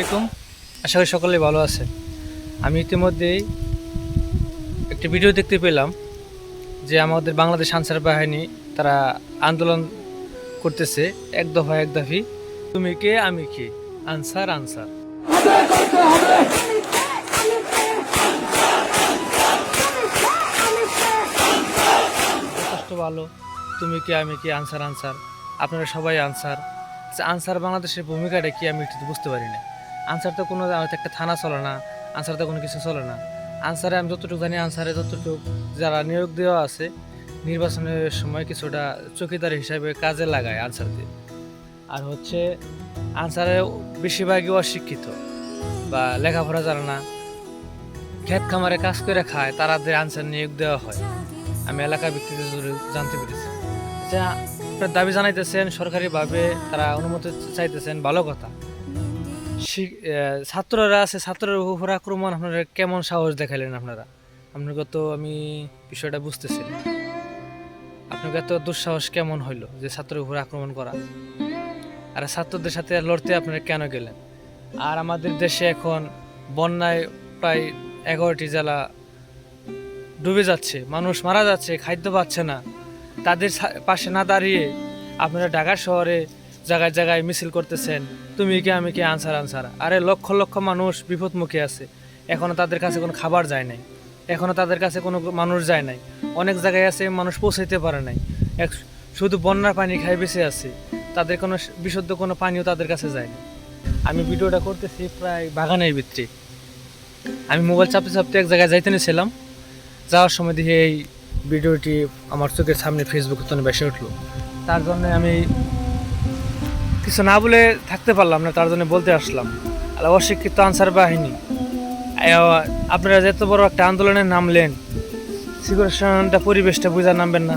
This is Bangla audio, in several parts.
আলাইকুম। আশা করি সকলে ভালো আছেন। আমি ইতিমধ্যেই একটি ভিডিও দেখতে পেলাম যে আমাদের বাংলাদেশ আনসার বাহিনী তারা আন্দোলন করতেছে এক দফা এক দাফি। তুমি কে আমি কে? Answer answer. যথেষ্ট ভালো। তুমি কে আমি কে? Answer answer. আপনারা সবাই আনসার। আচ্ছা, আনসার বাংলাদেশের ভূমিকাটা কি আমি একটু বুঝতে পারি না। আনসার তো কোনো হয়তো একটা থানা চলে না আনসার তো কোনো কিছু চলে না। আনসারে আমি যতটুকু জানি আনসারে যতটুকু যারা নিয়োগ দেওয়া আছে, নির্বাচনের সময় কিছুটা চকিদার হিসাবে কাজে লাগায় আনসার দিয়ে আর হচ্ছে আনসারে বেশিরভাগই অশিক্ষিত বা লেখাপড়া জানে না। ক্ষেত খামারে কাজ করে খায়, তারাদের আনসার নিয়োগ দেওয়া হয়। আমি এলাকা ভিত্তিতে জানতে পেরেছি। যা আপনার দাবি জানাইতেছেন, সরকারিভাবে তারা অনুমতি চাইতেছেন, ভালো কথা। ছাত্ররা আছে, ছাত্রের উপর আক্রমণ, আপনারা কেমন সাহস দেখালেন আপনারা? আপনাকে তো আমি বিষয়টা বুঝতেছি না। আপনাকে এত দুঃসাহস কেমন হইল যে ছাত্রের উপর আক্রমণ করা? আর ছাত্রদের সাথে লড়তে আপনারা কেন গেলেন? আর আমাদের দেশে এখন বন্যায় প্রায় এগারোটি জেলা ডুবে যাচ্ছে, মানুষ মারা যাচ্ছে, খাদ্য পাচ্ছে না। তাদের পাশে না দাঁড়িয়ে আপনারা ঢাকা শহরে জায়গায় জায়গায় মিছিল করতেছেন, তুমি কি, আমি কি, আনসার আনসার। আরে লক্ষ লক্ষ মানুষ বিপদমুখী আছে। এখনও তাদের কাছে কোনো খাবার যায় নাই। এখনও তাদের কাছে কোনো মানুষ যায় নাই। অনেক জায়গায় আছে মানুষ পৌঁছাইতে পারে নাই। এক, শুধু বন্যার পানি খাই বেঁচে আছে। তাদের কোনো বিশুদ্ধ কোনো পানিও তাদের কাছে যায় না আমি ভিডিওটা করতেছি প্রায় বাগানের ভিতরে আমি মোবাইল চাপতে চাপতে এক জায়গায় যাইতে নিয়েছিলাম যাওয়ার সময় দেখি এই ভিডিওটি আমার চোখের সামনে ফেসবুকে তো বেসে উঠল। তার জন্য আমি কিছু না বলে থাকতে পারলাম না, তার জন্য বলতে আসলাম। আর অশিক্ষিত আনসার বাহিনী। আপনারা যত বড় একটা আন্দোলনে নামলেন সিচুয়েশনটা পরিবেশটা বোঝা নামবেন না।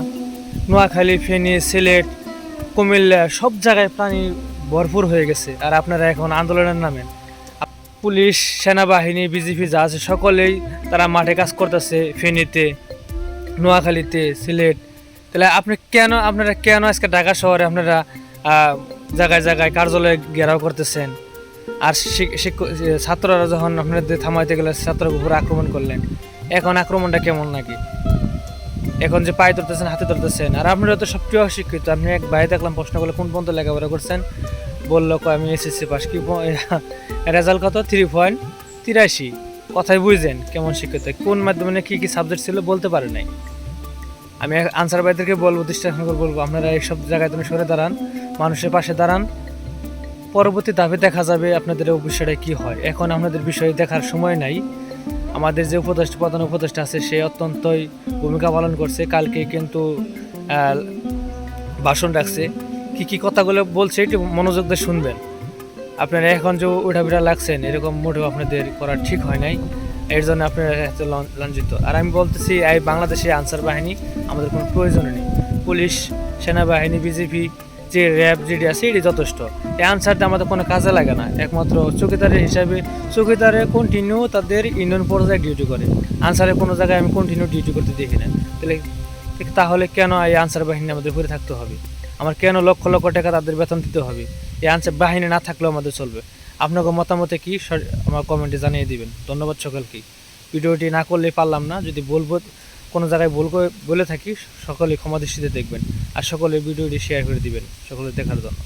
নোয়াখালী, ফেনী, সিলেট, কুমিল্লা, সব জায়গায় পানি ভরপুর হয়ে গেছে, আর আপনারা এখন আন্দোলনের নামেন। পুলিশ, সেনাবাহিনী বিজিপি যা আছে, সকলেই তারা মাঠে কাজ করতেছে, ফেনীতে, নোয়াখালীতে, সিলেট। তাহলে আপনি কেন, আপনারা কেন আজকে ঢাকা শহরে আপনারা জায়গায় জায়গায় কার্যালয়ে ঘেরাও করতেছেন। আর ছাত্ররা যখন আপনাদের থামাইতে গেলে ছাত্রের উপর আক্রমণ করলেন। এখন আক্রমণটা কেমন নাকি? এখন যে পায়ে ধরতেছেন, হাতে ধরতেছেন। আর আপনারা তো সবচেয়ে অশিক্ষিত আপনি এক ভাই দেখলাম প্রশ্ন করলে, কোন পর্যন্ত লেখাপড়া করছেন? বলল আমি এসএসসি পাস কি রেজাল্ট কত? থ্রি পয়েন্ট তিরাশি। কথাই বুঝছেন কেমন শিক্ষিত। কোন মাধ্যমে কি কি সাবজেক্ট ছিল বলতে পারে নাই। আমি আনসার ভাইদেরকে বলব দৃষ্টি বলব, আপনারা এইসব জায়গায় তুমি সরে দাঁড়ান। মানুষের পাশে দাঁড়ান। পরবর্তী ধাপে দেখা যাবে আপনাদের বিষয়টা কি হয়। এখন আপনাদের বিষয়ে দেখার সময় নাই। আমাদের যে উপদেষ্টা, প্রধান উপদেষ্টা আছে, সে অত্যন্তই ভূমিকা পালন করছে। কালকে কিন্তু ভাষণ রাখছে। কি কি কথাগুলো বলছে একটু মনোযোগ দিয়ে শুনবেন। আপনারা এখন যে উঠা উঠাবিটা লাগছেন, এরকম মোটেও আপনাদের করা ঠিক হয় নাই। এর জন্য আপনারা লাঞ্ছিত আর আমি বলতেছি, এই বাংলাদেশে আনসার বাহিনী, আমাদের কোনো প্রয়োজন নেই। পুলিশ, সেনাবাহিনী বিজেপি যে র্যাব যেটি আছে, এটি যথেষ্ট। এই আনসারটা আমাদের কোনো কাজে লাগে না। একমাত্র চৌকিদারের হিসাবে চৌকিদারে কন্টিনিউ তাদের ইউনিয়ন পর্যায়ে ডিউটি করে। আনসারে কোনো জায়গায় আমি কন্টিনিউ ডিউটি করতে দেখি না। তাহলে তাহলে কেন এই আনসার বাহিনী আমাদের ঘুরে থাকতে হবে? আমার কেন লক্ষ লক্ষ টাকা তাদের বেতন দিতে হবে? এই আনসার বাহিনী না থাকলেও আমাদের চলবে। আপনাকে মতামতে কি? আমার কমেন্টে জানিয়ে দিবেন। ধন্যবাদ সকলকে। ভিডিওটি না করলে পারলাম না। যদি বলব কোনো জায়গায় ভুল করে বলে থাকি, সকলে ক্ষমা দৃষ্টিতে দেখবেন আর সকলে ভিডিওটি শেয়ার করে দিবেন। সকলে দেখার জন্য।